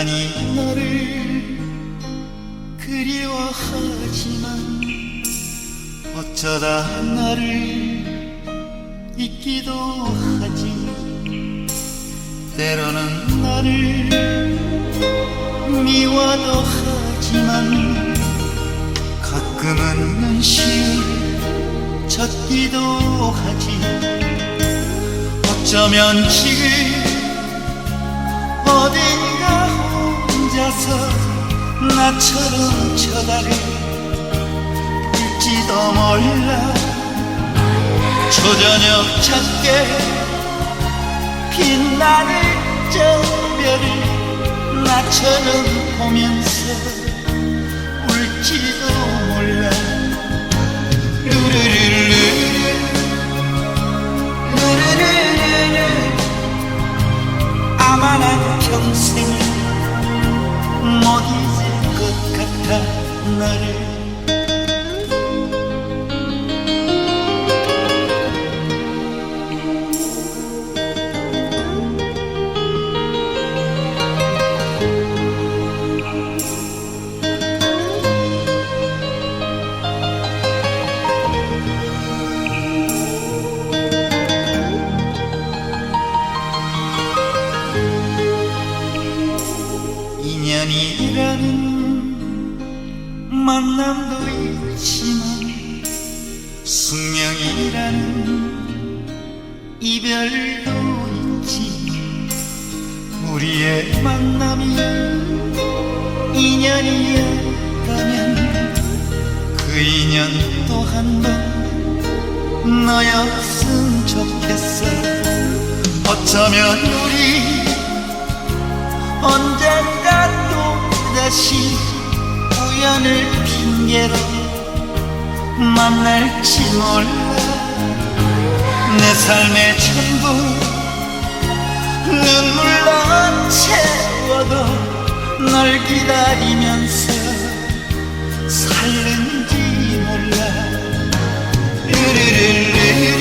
많이 나를 그리워하지만 어쩌다 나를 잊기도 하지. 때로는 나를 미워도 하지만 가끔은 눈시울 젖기도 하지. 어쩌면 지금 나처럼 쳐다를 볼지도 몰라. 초저녁 작게 빛나는 저 별을 나처럼 보면서 너를 인연이라는 만남도 있지만 숙명이라는 이별도 있지 우리의 만남이 인연이었다면 그 인연 또 한 번 너였으면 좋겠어. 어쩌면 우리 언젠가 또 다시 우연을 핑계로 만날지 몰라. 내 삶의 전부 눈물로 채워도 널 기다리면서 살는지 몰라. 르르르르르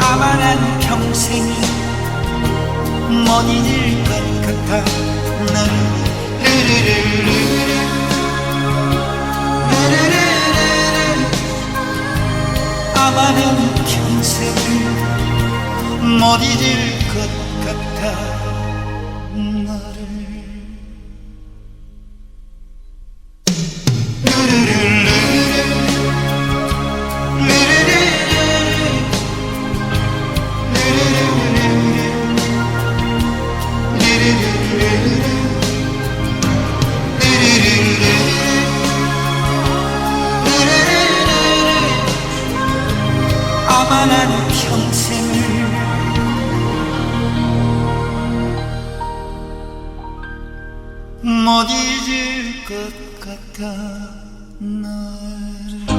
아마 난 평생이 못 잊을 난 평생을 못 잊을 것 같아 아마 난 평생을. 못 잊을 것 같아 널